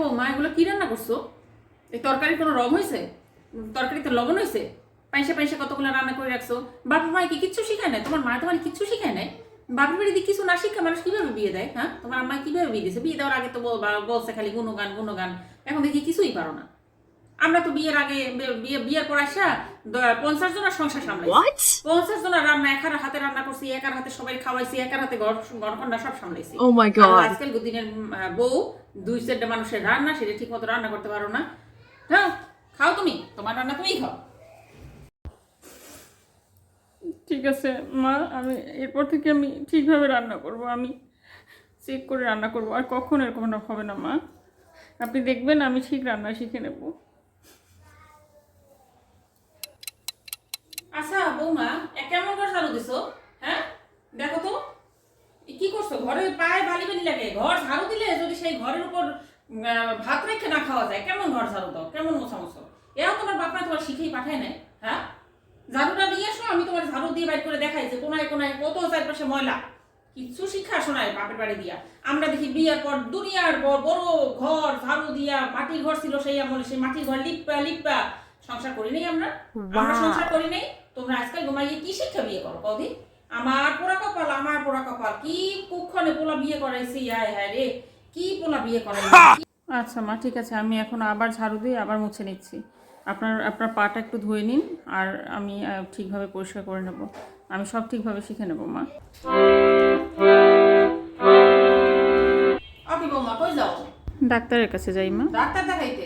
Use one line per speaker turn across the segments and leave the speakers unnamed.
বৌমা এগুলো কি রান্না করছ? এই তরকারির কোনো রং হয়েছে তরকারিতে লবণ হয়েছে পাইসা পাইসা কতগুলো রান্না করে রাখছো? বাপের মাকে কিচ্ছু শিখায় নাই? তোমার মা তোমার কিচ্ছু শিখায় নাই? বাপের বাড়িতে কিছু না শিক্ষা মানুষ কীভাবে বিয়ে দেয় হ্যাঁ? তোমার আম্মা কীভাবে বিয়ে দিয়েছে? বিয়ে দেওয়ার আগে তো বলছে খালি গুণগান গুণগান। এখন দেখি কিছুই পারো না। আমরা তো বিয়ের আগে বিয়ে বিয়ের পর আসা পঞ্চাশ জনের সংসার সামলাইছি। পঞ্চাশ জনের রান্না একার হাতে রান্না করছি একার হাতে সবাই খাওয়াইছি একার হাতে ঘর সব সামলাইছি।
Oh.
আজকাল দিনের বউ দুই চারটে মানুষের রান্না সেটা ঠিক মতো রান্না করতে পারো না। হ্যাঁ খাও তুমি তোমার রান্না তুমিই খাও।
ঠিক আছে মা আমি এরপর থেকে আমি ঠিকভাবে রান্না করব আমি চেক করে রান্না করব আর কখন এরকম হবে না মা। আপনি দেখবেন আমি ঠিক রান্না শিখে নেব।
আচ্ছা বৌমা কেমন ঘর ঝাড়ু দিছো হ্যাঁ? দেখো তো কি করছ? ঘরে পায়ে বালি বালি লাগে। ঘর ঝাড়ু দিলে যদি সেই ঘরের উপর ভাত রেখে না খাওয়া যায়, কেমন ঘর ঝাড়ু দাও? কেমন মোছা মোছো এও তোমার বাপরা তোমার শিখেই পাঠায় নাই হ্যাঁ? ঝাড়ুটা দিয়ে এসো, আমি তোমার ঝাড়ু দিয়ে বাইর করে দেখাই যে কোনায় কোনায় কত চারপাশে ময়লা। কিচ্ছু শিক্ষা শোনায় বাপের বাড়ি দিয়া। আমরা দেখি বিয়ের পর দুনিয়ার বড় ঘর ঝাড়ু দিয়া, মাটির ঘর ছিল সেই আমলে, সেই মাটির ঘর লিপা লিপা সংসার করি নাই আমরা আমরা. সংসার করি নাই তোমরা আজকাল ঘুমাইয়ে কি শিক্ষা বিয়ে করো কদি আমার পোড়া কপাল আমার পোড়া কপাল কি কুক্ষণে পোলা বিয়ে করাইছি হায় হায় রে কি পোলা বিয়ে করাইছি?
আচ্ছা মা ঠিক আছে আমি এখন আবার ঝাড়ু দিয়ে আবার মুছে নিচ্ছি। আপনার আপনার পাটা একটু ধুয়ে নিন আর আমি ঠিকভাবে পরিষ্কার করে নেব। আমি সব ঠিকভাবে শিখে নেব মা। ডাক্তারের কাছে যাই মা।
ডাক্তার দেখাইতে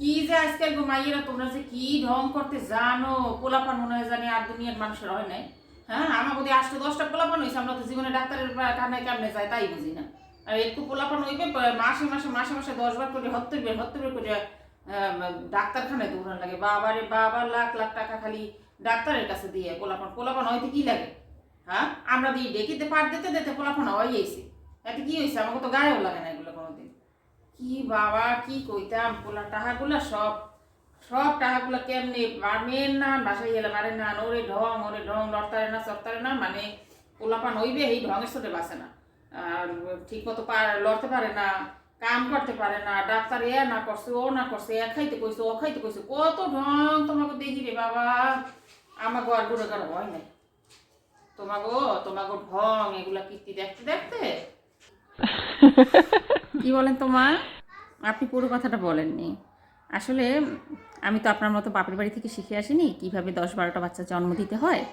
কি যে আজকাল ঘুমাইয়েরা তোমরা যে কি ঢং করতে জানো? পোলাপান মনে হয় জানি আর দুনিয়ার মানুষের হয় নাই। হ্যাঁ আমার যদি আটশো দশটা পোলাপান হয়েছে আমরা তো জীবনে ডাক্তারের কানে কেমনে যায় তাই বুঝি না। আর একটু পোলাপান হইবে মাসে মাসে মাসে মাসে দশ বার করে হত্তর বের হত্তর বের করে ডাক্তারখানায় দৌড়ান লাগে। বাবারে বাবা, লাখ লাখ টাকা খালি ডাক্তারের কাছে দিয়ে পোলাপান। পোলাপান হয়তো কি লাগে? হ্যাঁ আমরা দিয়ে ডেকিতে পার দিতে দিতে পোলাপান হয়ে গেছি এতে কি হয়েছে আমাকে তো গায়েও লাগে না এগুলো কোনোদিন। কি বাবা, কি কইতাম? পোলা টাকাগুলা সব সব টাকাগুলা কেমনে? মেন না, বাসায় গেলে পারে না ওরে ঢং ওরে ঢং, লড়তারে না, চড়তারে না মানে পোলাপান হইবে, এই ঢঙের সাথে বাসে না। ঠিক মতো লড়তে পারে না, কাম করতে পারে না, ডাক্তার এ না করছে, ও না করছে, এ খাইতে কইছে, ও খাইতে কইছে, কত ঢং তোমাকে দেখি রে বাবা। আমার ঘুরে ঘর হয় নাই। তোমাগো তোমাগো ঢং, এগুলা কীর্তি দেখতে দেখতে
কি বলেন তো মা আপনি পুরো কথাটা বলেননি। আসলে আমি তো আপনার মতো বাপের বাড়ি থেকে শিখে আসিনি কীভাবে দশ বারোটা বাচ্চা জন্ম দিতে হয়।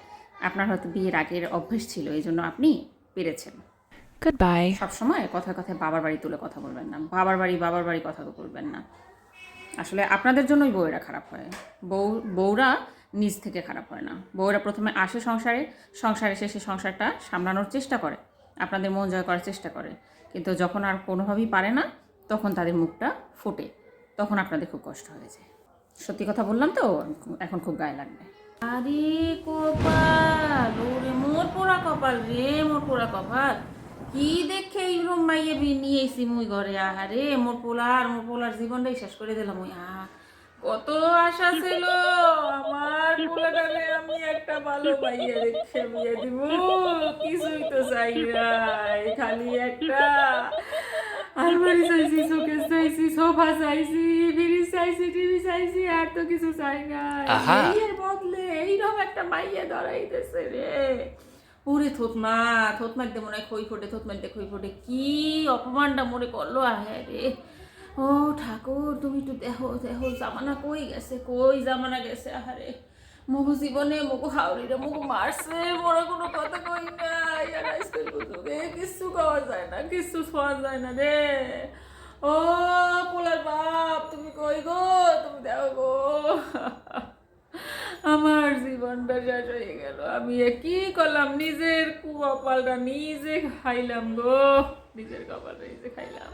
আপনার হয়তো বিয়ের আগের অভ্যেস ছিল এই জন্য আপনি পেরেছেন।
Goodbye.
সবসময় কথায় কথায় বাবার বাড়ি তুলে কথা বলবেন না। বাবার বাড়ি বাবার বাড়ি কথা বলবেন না। আসলে আপনাদের জন্যই বউয়েরা খারাপ হয়। বউ বউরা নিজ থেকে খারাপ হয় না। বউরা প্রথমে আসে সংসারে সংসারে শেষে সংসারটা সামলানোর চেষ্টা করে। আপনাদের মন জয় করার চেষ্টা করে। কিন্তু যখন আর কোনোভাবেই পারে না, তখন তাদের মুখটা ফোটে। তখন আপনাদের খুব কষ্ট হয়ে যায়। সত্যি কথা বললাম তো, এখন খুব গায়ে লাগবে।
আরে কপাল, ওরে মোর পোড়া কপাল রে, মোর পোড়া কপাল। কি দেখে এইরকম মাইয়ে বি নিয়ে মুই ঘরে? আহারে, মোর পোলার মোর পোলার জীবনটাই শেষ করে দিলাম ওই আহা কত আশা ছিল? আমার পোলাটারে আমি একটা ভালো মাইয়ে দেখে বিয়ে দিব। কিছুই তো চাই নাই খালি একটা। আলমারি চাইছি শোকেস চাইছি সোফা চাইছি ফ্রিজ চাইছি টিভি চাইছি আর তো কিছু চাই না
আহা।
এর বদলে এইরকম একটা মাইয়া ধরাইতেছে রে। ওরে থতমা থতমার দিয়ে মনে হয় খই ফোটে থতমার দিয়ে খই ফোটে কি অপমানটা মনে করল? আহে রে। ও ঠাকুর, তুমি একটু দেখো দেখো জামানা কই গেছে, কই জামানা গেছে? আহারে মগু জীবনে মগু হাওড়িরে মগু মারছে মোরা কোনো কথা কই না ইয়ার আজকাল বুঝুকে কিচ্ছু খাওয়া যায় না কিচ্ছু খাওয়া যায় না রে। ও পোলার বাপ, তুমি কই গো? তুমি দেখো গো। আমার জীবনটা শেষ হয়ে গেল। আমি কি করলাম? নিজের কপালটা নিজে খাইলাম গো। নিজের কপালটা নিজে খাইলাম।